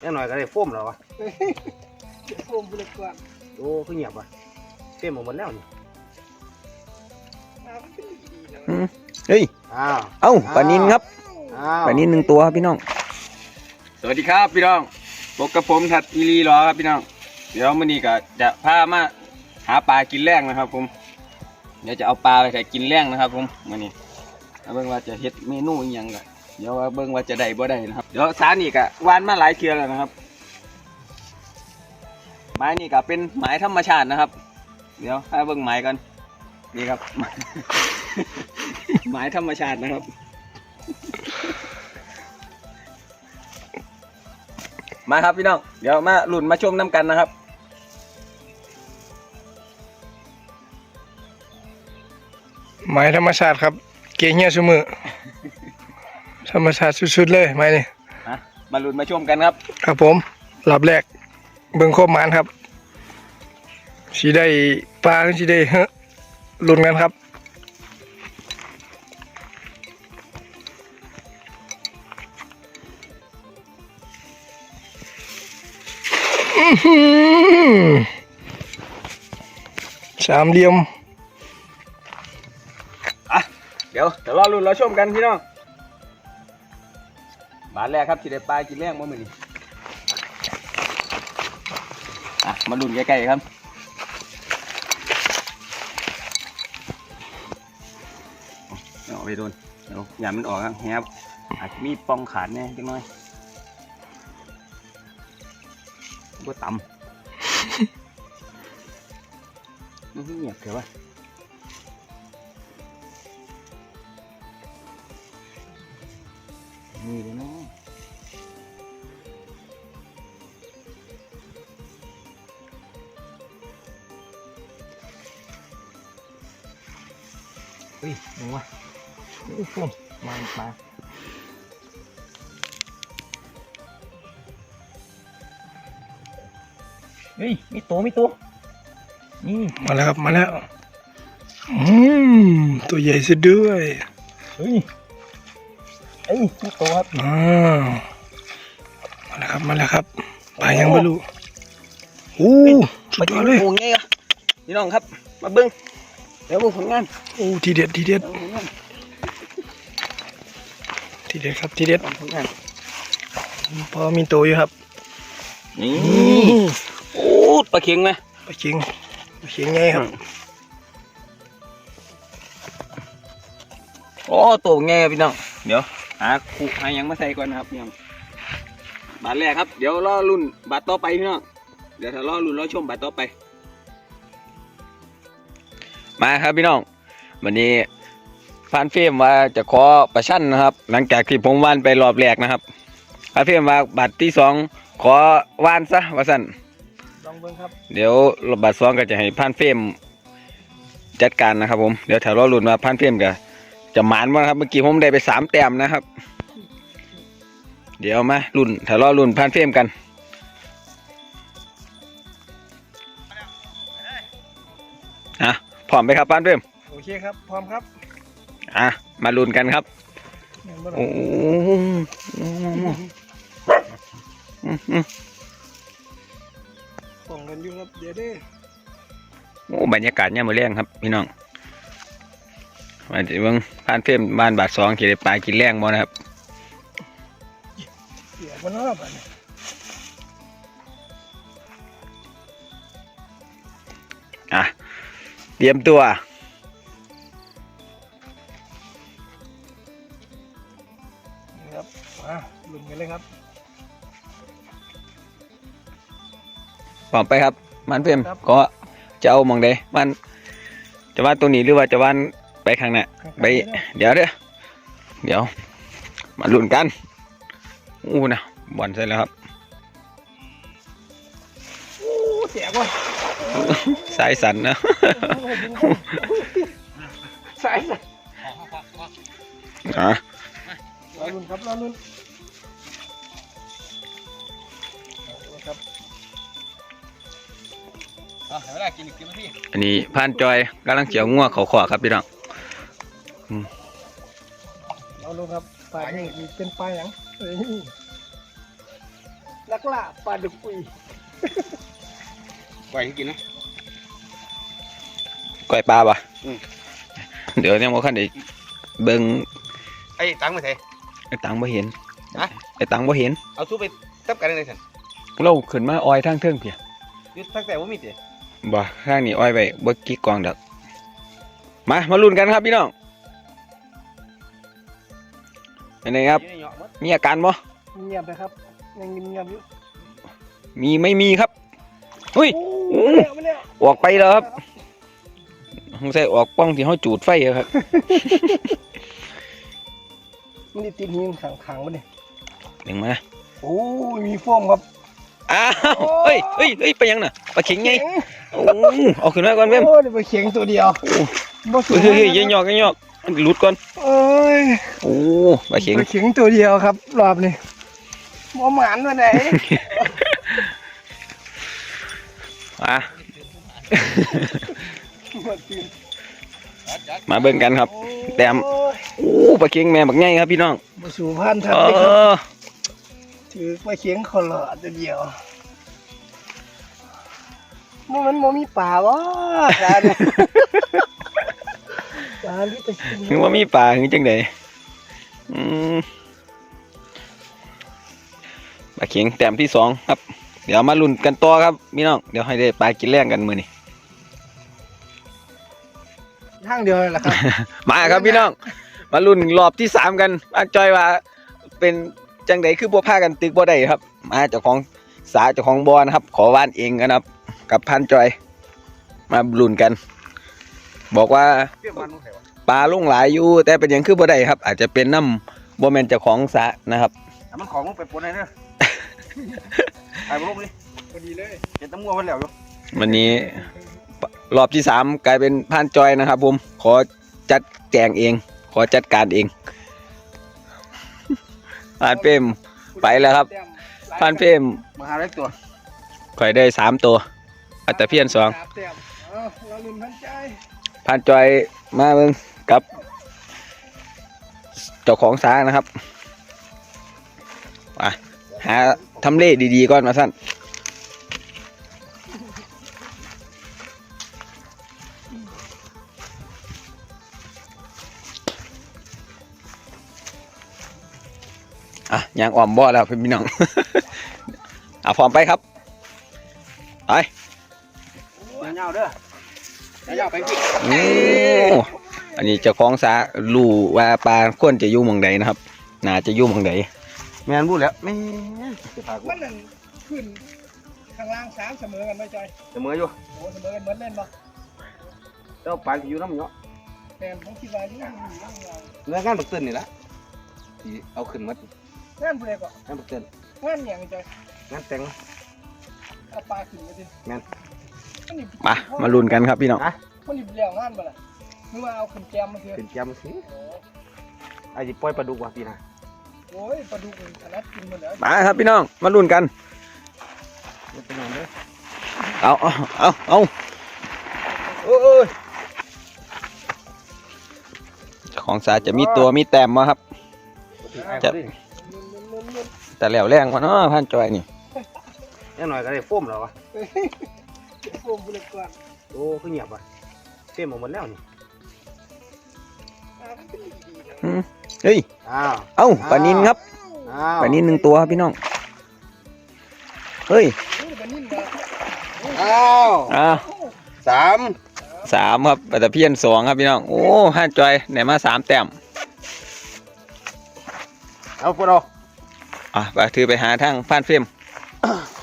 แน่หน่อยก็ได้โฟมแล้ววะโฟมไปเลยกว่าโอ้คือเงียบวะเต็มหมดแล้วนี่น้ำมันเป็นดีๆนะอืมเฮ้ยอ้าวเอ้าปลานินครับอ้าวปลานินหนึ่งตัวครับพี่น้อง สวัสดีครับพี่น้องพบกับผมทัดอีรีรอครับพี่น้อง เดี๋ยวมื้อนี้ก็จะพามาหาปลากินแรงนะครับ ผม เดี๋ยวจะเอาปลาไปใส่กินแรงนะครับ ผมมื้อนี้เอาเบิ่งว่าจะเฮ็ดเมนูอหยังก็ เดี๋ยวว่าเบิ่งว่าจะได้บ่ได้นะครับ เดี๋ยวสานี่ก็วานมาหลายเทื่อแล้วนะครับ ไม้นี่ก็เป็นไม้ธรรมชาตินะครับ เดี๋ยวให้เบิ่งไม้กันนี่ครับ ไม้ธรรมชาตินะครับ มาครับพี่น้อง เดี๋ยวมาหลุนมาชมน้ำกันนะครับไม้ธรรมชาติครับ เกเฮียซุมือ ธรรมชาติสุดๆเลยไม้นี่มาหลุนมาชมกันครับ ครับผมหลับแรกเบิ่งโคบหมานครับสีได้ปลาหรือสีได้เฮ้อลุ้นกันครับอื้อหือสามเหลี่ยมเดี๋ยวเดี๋ยวรอหลุนรอชมกันพี่น้อง บาทแรกครับที่ได้ปลากินแรงมื่อมือนี้อะมาหลุนใกล้ๆครับเอาไปโดนเดี๋ยวอย่ามันออกครับแฮบอาจจะมีปองขาดแน่จังน้อยก็ต่ำมันเงียบเถอะวะ นี่เลยเนาะเฮ้ยหนูวะโอ้โฟมมามาเฮ้ยมีตัวมีตัวนี่มาแล้วครับมาแล้ว อืม ตัวใหญ่ซะด้วย เฮ้ยเอ้ยมีตัวครับอ้าวมาแล้วครับมาแล้วครับปลายังไม่รู้โอ้สุดยอดเลยโอ้ไงอะพี่น้องครับ มาเบิ้งเดี๋ยวเบิ้งผลงานโอ้ทีเด็ดทีเด็ดเดี๋ยวผลงานทีเด็ดครับทีเด็ดผลงานพอมีตัวอยู่ครับนี่นี่โอ้ปลาเค็งไหมปลาเข็งปลาเข็งไงครับโอ้ตัวไงอะพี่น้องเดี๋ยว หาคู่หาหยังมาใส่ก่อนนะครับพี่น้องบาทแรกครับ เดี๋ยวรอรุ่นบาทต่อไปพี่น้องเดี๋ยวถ้ารอรุ่นรอชมบาทต่อไป มาครับพี่น้อง วันนี้พานเฟรมว่าจะขอประชันนะครับ หลังจากที่ผมว่านไปรอบแรกนะครับพานเฟรมว่าบัตรที่สองขอว่านซะว่าสั่นลองเบิ่งครับเดี๋ยวบัตรสองก็จะให้พานเฟรมจัดการนะครับผม เดี๋ยวถ้ารอรุ่นว่าพานเฟรมก็ จะหมานว่าครับ เมื่อกี้ผมได้ไปสามแต้มนะครับ เดี๋ยวมารุ่นถ้ารอรุ่นพานเฟรมกันอะพร้อมไหมครับพานเฟรมโอเคครับ พร้อมครับอะมาลุ้นกันครับเห็นบ่ล่ะโอ้โหอื้อหือส่องกันอยู่ครับเดี๋ยวเด้อโอ้บรรยากาศเนี่ยามมือแรงครับ พี่น้อง มาถึงเบิ่งผ่านเฟรมบ้านบาทสองขี่ได้ปลากินแรงบ่นะครับเสียบนรอบอันนี้อะเตรียมตัวนี่ครับมาลุ้นกันเลยครับพร้อมไปครับ มันเฟรมก็จะเอาหมองใดมันจะว่าตัวนี้หรือว่าจะว่านไป ข้างหน้าไปเดี๋ยวเด้อเดี๋ยว มาลุ้นกัน อู้นะบอลใส่แล้วครับโอ้เสียก่อนสายสันนะสายสัตว์อะรอลุ้นครับรอลุ้นเอาละครับอันนี้ผ่านจอยกำลังเกี่ยวงัวเขาขอครับพี่น้อง เอาลงครับปลานี่มีเป็นปลาหยังเอ้ยลักล่าปลาดุกปุยปล่อยให้กินนะ ก้อยปลาปะอืม เดี๋ยวเนี่ยโมขันได้เบิ่งไอ้ตังมาเถอะ ไอ้ตังบ่เห็นฮะ ไอ้ตังบ่เห็นเอาสู้ไปทับกันเลยสันเราขึ้นมาออยทางเทิงเพียยุดทักแต่ว่ามีเถอะบ่ทางนี้ออยไว้บ่กี่กองดอกมามาลุ้นกันครับพี่น้อง เป็นไงครับอยู่ในเหยาะหมดมีอาการบ่เงียบไปครับยังเงียบๆอยู่มีไม่มีครับอุ้ยโอ้ยไม่แล้วออกไปแล้วครับสงสัยออกป้องที่เขาจูดไฟอะครับมันได้ติดหินขังๆมันเนี่ยดึงมาโอ้ยมีโฟมครับอ้าวเฮ้ยเฮ้ยเฮ้ยไปยังน่ะปลาเข็งไงโอ้เอาขึ้นมาก่อนเว้มโอ้ยได้ไปเขียงตัวเดียวบ่สูเฮ้งยเฮ้ยเฮ้ยยัยหยอกยัยหยอกมันหลุดก่อนเอ้ ยโอ้ปลาเข็งไปเขียงตัวเดียวครับ รอบนี้บ่หมานวันไหนอะมาเบิ่งกันครับ แต้มโอ้ยโอ้ปลาเข็งแม่บักไงครับพี่น้องบ่สู่พันทันเอเลยครับอถือไปเขียงคอหลอดตัวเดียวมันมันโมมีป่าวะจานเนี่ยจานที่จะกินถึงว่ามีปลาถึงจังไดอืมปลาเข็งแต้มที่สองครับ เดี๋ยวมาลุ้นกันต่อครับพี่น้องเดี๋ยวให้ได้ปลากินแรงกันมื้อนี้ทางเดียวเลยล่ะครับ มาครับพี่น้อง มาลุ้นรอบที่สามกันป้าจอยว่า เป็นจังไดคือบัวผ้ากันตึกบ่ได้ครับ มาเจ้าของสาเจ้าของบอนะครับ ขอว่านเองกันครับ กับพันจอย มาลุ้นกัน บอกว่าเปรี้ยวมันมึงใส่วะปลาลงหลายอยู่ แต่เป็นหยังคือบ่ได้ครับ อาจจะเป็นน้ำบ่แม่นเจ้าของสานะครับเอามันของมึงไปปนไหนเด้อถ่ายมาลงดิพอดีเลยเห็นตะมัวมันแล้วอยู่วันนี้รอบที่สามกลายเป็นพันจอยนะครับ ผม ขอจัดแจงเอง ขอจัดการเองพานเปรมไปแล้วครับพานเปรมมาหาได้ตัวข่อยได้สามตัวอัตตะเพียนสองามแต้มเอานจอยมาเบิ่งกับเจ้าของสานะครับอะหาทำเลดีๆก่อนมาสั้นอะยางอ่อมบ่อแล้วพี่น้อง อะพร้อมไปครับ ไปเงาเด้อ เงาๆไปพี่โอ้อันนี้เจ้าของสารู้ว่าปลาควรจะอยู่หมองใดนะครับน่าจะอยู่หมองใดแม่นพูดแล้วแม่จะพากูมันนั่นขึ้นข้างล่างสามเสมอกันไหมจอยเสมออยู่โอ้เสมอกันเหมือนเล่นปะเจ้าปลาสิอยู่น้ำเหยาะแต่ผมคิดว่าอยู่อยู่อยู่ข้างล่างเนื้องานบักเตือนนี่ละสิเอาขึ้นหมัดงานผู้ใดก็งานบักเตือนงานอย่างจอยงานแต่งเอาปลาขึ้นมาดิงั้นมันนี่ มามาลุ้นกันครับพี่น้องมันนี่เลี้ยงงานบ่ล่ะนึกว่าเอาขึ้นแกมมาเถอะขึ้นแกมสิโอ้ไอ้สิปล่อยปลาดุกว่ะพี่นะโอ้ยปลาดุกนี่ขนาดกินหมดแล้วมาครับพี่น้องมาลุ้นกันมันเป็นยังไงเอาเอาเอาเอาโอ้ยเจ้าของสาจะมีตัวมีแต้มมาครับจะแต่แล้วแรงวะเนาะพันจอยนี่ยังหน่อยก็ได้โฟมแล้ววะ โฟมบุหรี่ก่อนโอ้คือเงียบว่ะเต็มหมดแล้วนี่อ่ามันเป็นดีๆนะอืมเฮ้ย อ้าวเอ้าปลานินครับอ้าวปลานินหนึ่งตัวครับพี่น้อง เฮ้ยโอ้ยปลานิ่มเหรออ้าวอ่าสามสามครับปัตตะเพียนสองครับพี่น้อง โอ้พันจอยไหนมาสามแต้ม เอาพวกเราอะไปถือไปหาทางพันเฟรมบุหรี่ก่อยแท้